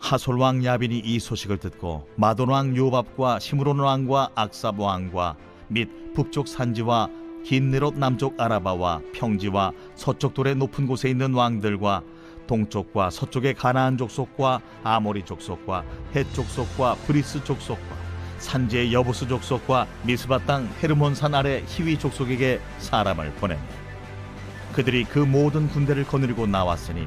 하솔 왕 야빈이 이 소식을 듣고 마돈 왕 요밥과 시므론 왕과 악삽 왕과 및 북쪽 산지와 긴네롯 남쪽 아라바와 평지와 서쪽 돌의 높은 곳에 있는 왕들과 동쪽과 서쪽의 가나안 족속과 아모리 족속과 헷 족속과 브리스 족속과 산지의 여부스 족속과 미스바 땅 헤르몬 산 아래 히위 족속에게 사람을 보내니 그들이 그 모든 군대를 거느리고 나왔으니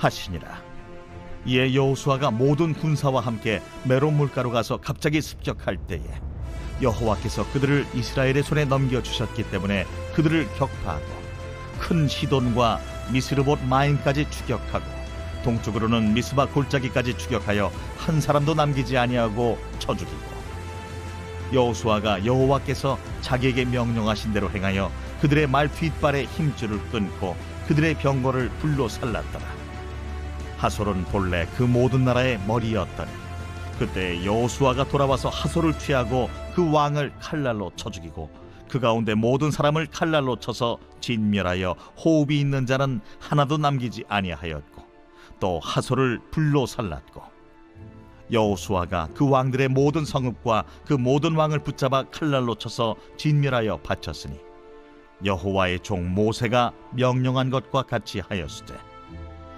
하시니라. 이에 여호수아가 모든 군사와 함께 메론 물가로 가서 갑자기 습격할 때에 여호와께서 그들을 이스라엘의 손에 넘겨 주셨기 때문에 그들을 격파하고 큰 시돈과 미스르봇 마임까지 추격하고 동쪽으로는 미스바 골짜기까지 추격하여 한 사람도 남기지 아니하고 쳐 죽이고 여호수아가 여호와께서 자기에게 명령하신 대로 행하여 그들의 말 뒷발에 힘줄을 끊고 그들의 병거를 불로 살랐더라 하솔은 본래 그 모든 나라의 머리였더니 그때 여호수아가 돌아와서 하솔을 취하고 그 왕을 칼날로 쳐 죽이고 그 가운데 모든 사람을 칼날로 쳐서 진멸하여 호흡이 있는 자는 하나도 남기지 아니하였고 또 하솔을 불로 살랐고 여호수아가 그 왕들의 모든 성읍과 그 모든 왕을 붙잡아 칼날로 쳐서 진멸하여 바쳤으니 여호와의 종 모세가 명령한 것과 같이 하였으되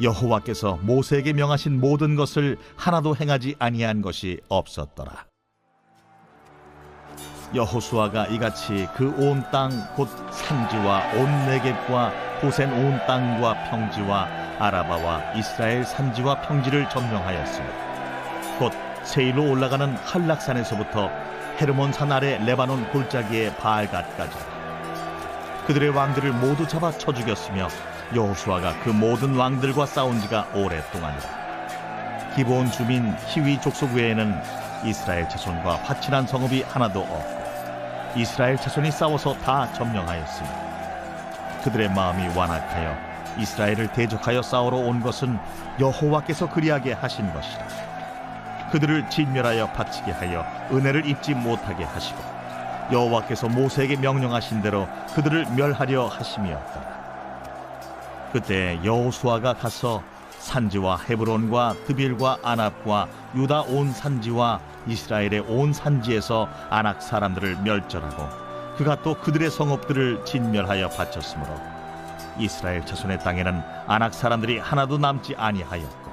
여호와께서 모세에게 명하신 모든 것을 하나도 행하지 아니한 것이 없었더라. 여호수아가 이같이 그 온 땅 곧 산지와 온 내겝과 고센 온 땅과 평지와 아라바와 이스라엘 산지와 평지를 점령하였으며 곧 세일로 올라가는 한락산에서부터 헤르몬 산 아래 레바논 골짜기의 바알갓까지 그들의 왕들을 모두 잡아 쳐 죽였으며 여호수아가 그 모든 왕들과 싸운 지가 오랫동안이라. 기본 주민 히위 족속 외에는 이스라엘 자손과 화친한 성읍이 하나도 없고 이스라엘 자손이 싸워서 다 점령하였으니 그들의 마음이 완악하여 이스라엘을 대적하여 싸우러 온 것은 여호와께서 그리하게 하신 것이라. 그들을 진멸하여 바치게 하여 은혜를 입지 못하게 하시고 여호와께서 모세에게 명령하신 대로 그들을 멸하려 하심이었더라 그때 여호수아가 가서 산지와 헤브론과 드빌과 아납과 유다 온 산지와 이스라엘의 온 산지에서 아낙 사람들을 멸절하고 그가 또 그들의 성읍들을 진멸하여 바쳤으므로 이스라엘 자손의 땅에는 아낙 사람들이 하나도 남지 아니하였고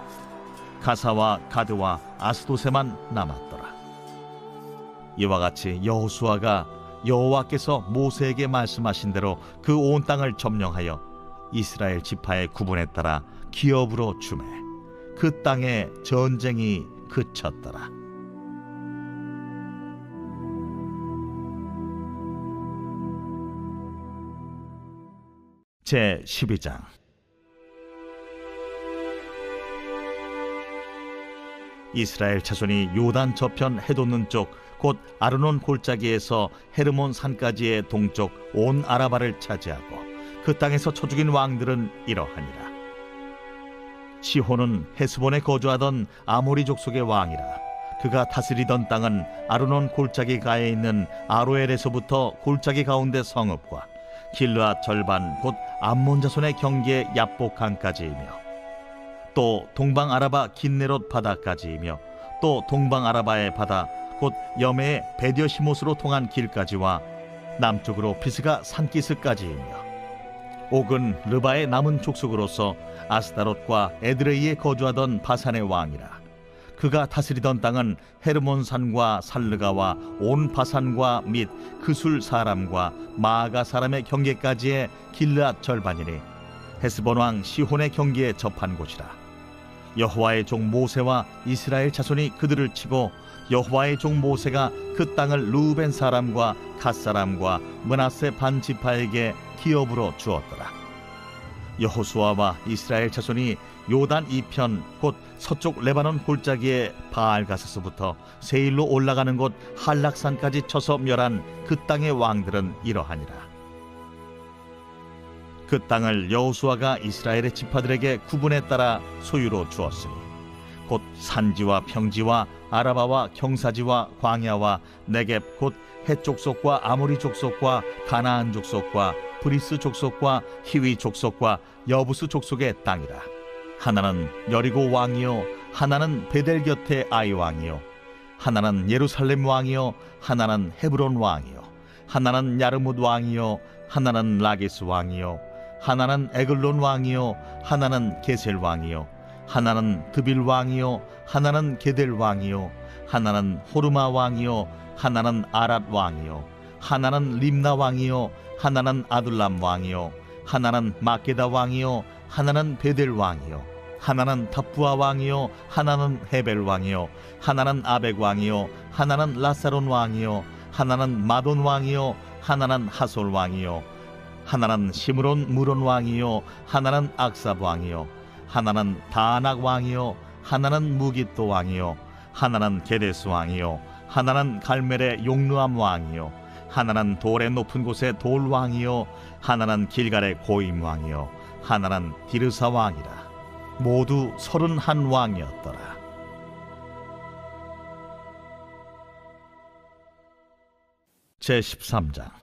가사와 가드와 아스도세만 남았더라. 이와 같이 여호수아가 여호와께서 모세에게 말씀하신 대로 그 온 땅을 점령하여 이스라엘 지파의 구분에 따라 기업으로 주매 그 땅에 전쟁이 그쳤더라. 제 12장 이스라엘 자손이 요단 저편 해돋는 쪽 곧 아르논 골짜기에서 헤르몬 산까지의 동쪽 온 아라바를 차지하고 그 땅에서 쳐 죽인 왕들은 이러하니라. 시혼은 헤스본에 거주하던 아모리 족속의 왕이라. 그가 다스리던 땅은 아르논 골짜기 가에 있는 아로엘에서부터 골짜기 가운데 성읍과 길르앗 절반 곧 암몬 자손의 경계 야복강까지이며 또 동방 아라바 긴네롯 바다까지이며 또 동방 아라바의 바다 곧 염해의 베디어시못으로 통한 길까지와 남쪽으로 비스가 산기스까지이며 옥은 르바의 남은 족속으로서 아스다롯과 에드레이에 거주하던 바산의 왕이라. 그가 다스리던 땅은 헤르몬산과 살르가와 온 바산과 및 그술 사람과 마아가 사람의 경계까지의 길르앗 절반이니 헤스본 왕 시혼의 경계에 접한 곳이라. 여호와의 종 모세와 이스라엘 자손이 그들을 치고 여호와의 종 모세가 그 땅을 루벤 사람과 갓 사람과 문하세 반 지파에게 기업으로 주었더라 여호수아와 이스라엘 자손이 요단 이편 곧 서쪽 레바논 골짜기의 바알 가스서부터 세일로 올라가는 곳 한락산까지 쳐서 멸한 그 땅의 왕들은 이러하니라. 그 땅을 여호수아가 이스라엘의 지파들에게 구분에 따라 소유로 주었으니 곧 산지와 평지와 아라바와 경사지와 광야와 네겝 곧 해족속과 아모리 족속과 가나안 족속과 브리스 족속과 히위 족속과 여부스 족속의 땅이라. 하나는 여리고 왕이요 하나는 베델 곁의 아이 왕이요 하나는 예루살렘 왕이요 하나는 헤브론 왕이요 하나는 야르뭇 왕이요 하나는 라기스 왕이요 하나는 에글론 왕이요 하나는 게셀 왕이요 하나는 드빌 왕이요 하나는 게델 왕이요 하나는 호르마 왕이요 하나는 아랏 왕이요 하나는 림나 왕이요 하나는 아둘람 왕이요 하나는 마게다 왕이요 하나는 베델 왕이요 하나는 답부아 왕이요 하나는 헤벨 왕이요 하나는 아벡 왕이요 하나는 라사론 왕이요 하나는 마돈 왕이요 하나는 하솔 왕이요 하나는 시므론 무론 왕이요 하나는 악삽 왕이요 하나는 다낙 왕이요 하나는 무기또 왕이요 하나는 게데스 왕이요 하나는 갈멜의 용르암 왕이요 하나는 돌의 높은 곳의 돌 왕이요 하나는 길갈의 고임 왕이요 하나는 디르사 왕이라. 모두 서른한 왕이었더라. 제 13장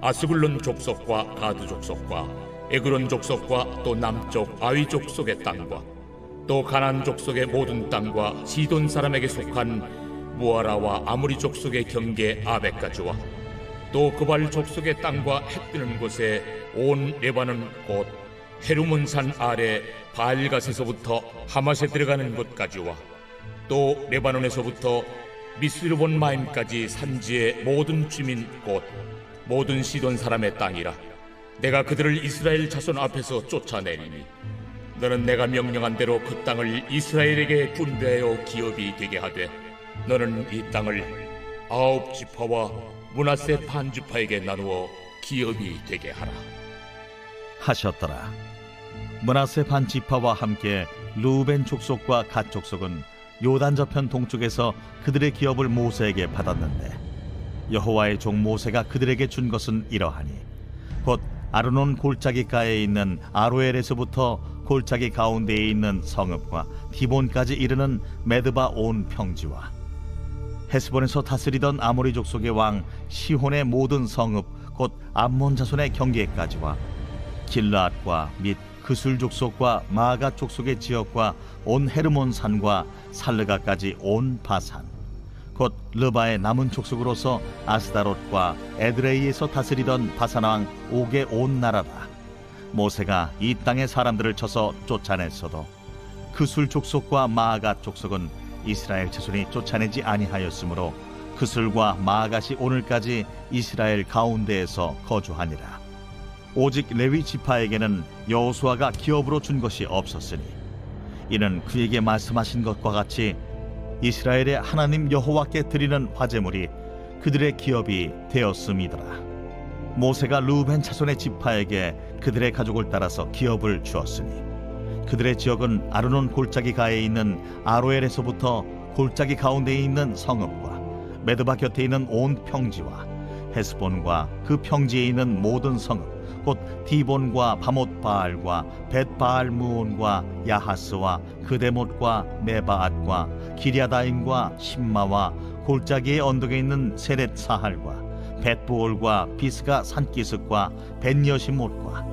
아스글론 족속과 가드 족속과 에그론 족속과 또 남쪽 아위 족속의 땅과 또 가난 족속의 모든 땅과 시돈 사람에게 속한 무아라와 아무리 족속의 경계 아베까지와 또 그발 족속의 땅과 해 뜨는 곳에 온 레바논 곧 헤르몬산 아래 바알갓에서부터 하맛에 들어가는 곳까지와 또 레바논에서부터 미스르본 마임까지 산지의 모든 주민 곧 모든 시돈 사람의 땅이라. 내가 그들을 이스라엘 자손 앞에서 쫓아내리니 너는 내가 명령한 대로 그 땅을 이스라엘에게 분배하여 기업이 되게 하되 너는 이 땅을 아홉 지파와 문하세 반 지파에게 나누어 기업이 되게 하라. 하셨더라. 문하세 반 지파와 함께 루벤 족속과 갓 족속은 요단 저편 동쪽에서 그들의 기업을 모세에게 받았는데 여호와의 종 모세가 그들에게 준 것은 이러하니 곧 아르논 골짜기가에 있는 아로엘에서부터 골짜기 가운데에 있는 성읍과 디본까지 이르는 메드바 온 평지와 헤스본에서 다스리던 아모리 족속의 왕 시혼의 모든 성읍 곧 암몬 자손의 경계까지와 길라앗과 및 그술 족속과 마가 족속의 지역과 온 헤르몬 산과 살르가까지 온 바산. 곧 르바의 남은 족속으로서 아스다롯과 에드레이에서 다스리던 바산 왕 옥의 온 나라라. 모세가 이 땅의 사람들을 쳐서 쫓아냈어도 그술 족속과 마아가 족속은 이스라엘 자손이 쫓아내지 아니하였으므로 그술과 마아갓이 오늘까지 이스라엘 가운데에서 거주하니라. 오직 레위 지파에게는 여호수아가 기업으로 준 것이 없었으니 이는 그에게 말씀하신 것과 같이 이스라엘의 하나님 여호와께 드리는 화제물이 그들의 기업이 되었음이더라. 모세가 루벤 자손의 지파에게 그들의 가족을 따라서 기업을 주었으니 그들의 지역은 아르논 골짜기 가에 있는 아로엘에서부터 골짜기 가운데에 있는 성읍과 메드바 곁에 있는 온 평지와 헤스본과 그 평지에 있는 모든 성읍 곧 디본과 바못바알과 벳바알무온과 야하스와 그데못과 메바앗과 기랴다임과 심마와 골짜기의 언덕에 있는 세렛 사할과 벳부올과 비스가 산기슭과 벤여시못과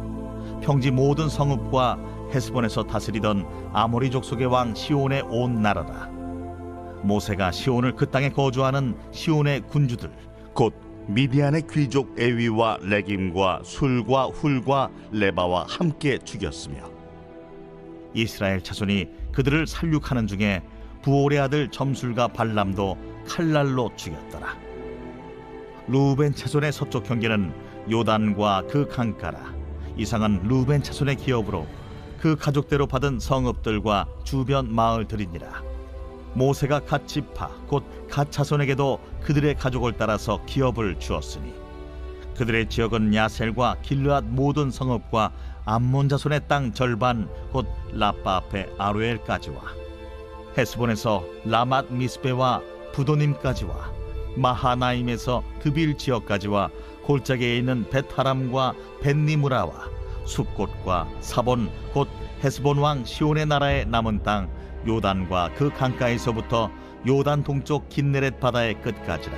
평지 모든 성읍과 헤스본에서 다스리던 아모리 족속의 왕 시온의 온 나라라. 모세가 시온을 그 땅에 거주하는 시온의 군주들 곧 미디안의 귀족 에위와 레김과 술과 훌과 레바와 함께 죽였으며 이스라엘 자손이 그들을 살육하는 중에 부올의 아들 점술과 발람도 칼날로 죽였더라. 루벤 자손의 서쪽 경계는 요단과 그 강가라. 이상은 루벤 자손의 기업으로 그 가족대로 받은 성읍들과 주변 마을들이니라. 모세가 갓 지파 곧갓 자손에게도 그들의 가족을 따라서 기업을 주었으니 그들의 지역은 야셀과 길르앗 모든 성읍과 암몬 자손의 땅 절반 곧 라빠 앞에 아루엘까지와. 헤스본에서 라맛 미스베와 부도님까지와. 마하나임에서 드빌 지역까지와. 골짜기에 있는 베타람과 벤니무라와 숲곳과 사본 곧 헤스본 왕 시온의 나라의 남은 땅 요단과 그 강가에서부터 요단 동쪽 긴네렛 바다의 끝까지라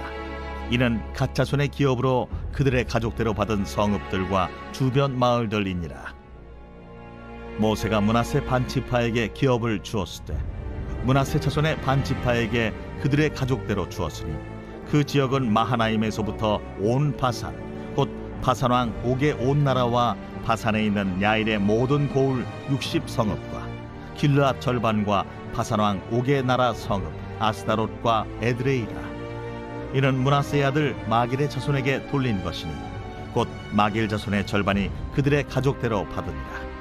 이는 가짜손의 기업으로 그들의 가족대로 받은 성읍들과 주변 마을들이니라. 모세가 문하세 반지파에게 기업을 주었을 때 문하세 자손의 반지파에게 그들의 가족대로 주었으니 그 지역은 마하나임에서부터 온 바산 곧 바산 왕 옥의 온 나라와 바산에 있는 야일의 모든 고을 60성읍과 길르앗 절반과 바산 왕 옥의 나라 성읍 아스다롯과 에드레이라. 이는 문하세의 아들 마길의 자손에게 돌린 것이니 곧 마길 자손의 절반이 그들의 가족대로 받으니라.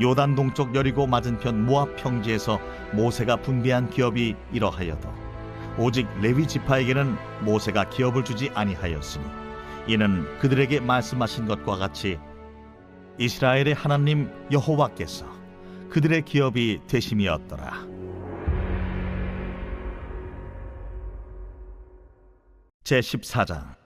요단 동쪽 여리고 맞은편 모압 평지에서 모세가 분배한 기업이 이러하여도 오직 레위 지파에게는 모세가 기업을 주지 아니하였으니 이는 그들에게 말씀하신 것과 같이 이스라엘의 하나님 여호와께서 그들의 기업이 되심이었더라. 제 14장